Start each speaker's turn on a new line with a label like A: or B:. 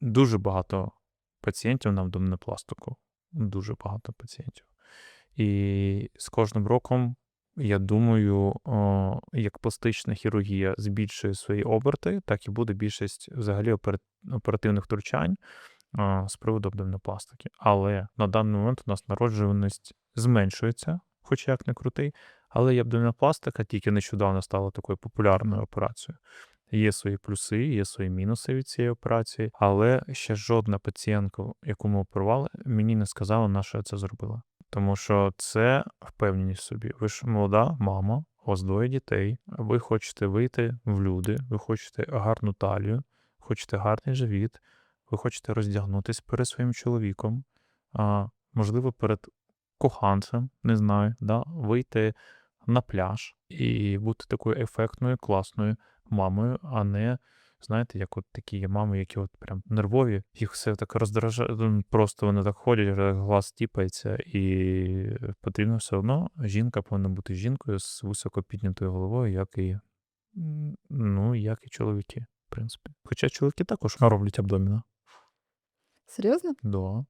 A: дуже багато пацієнтів на абдомінопластику. Дуже багато пацієнтів. І з кожним роком, я думаю, як пластична хірургія збільшує свої оберти, так і буде більшість взагалі оперативних втручань з приводу абдомінопластики. Але на даний момент у нас народжуваність зменшується, хоч як не крутий, але і абдомінопластика тільки нещодавно стала такою популярною операцією. Є свої плюси, є свої мінуси від цієї операції, але ще жодна пацієнтка, яку ми оперували, мені не сказала, на що я це зробила. Тому що це впевненість собі. Ви ж молода мама, у вас двоє дітей, ви хочете вийти в люди, ви хочете гарну талію, хочете гарний живіт, ви хочете роздягнутися перед своїм чоловіком, а, можливо, перед коханцем, не знаю, да, вийти на пляж і бути такою ефектною, класною мамою, а не, знаєте, як от такі мами, які от прям нервові, їх все так роздражає, просто вони так ходять, глаз тіпається, і потрібно все одно, жінка повинна бути жінкою з високо піднятою головою, як і, ну, як і чоловіки, в принципі. Хоча чоловіки також роблять абдоміна.
B: Серйозно?
A: Да.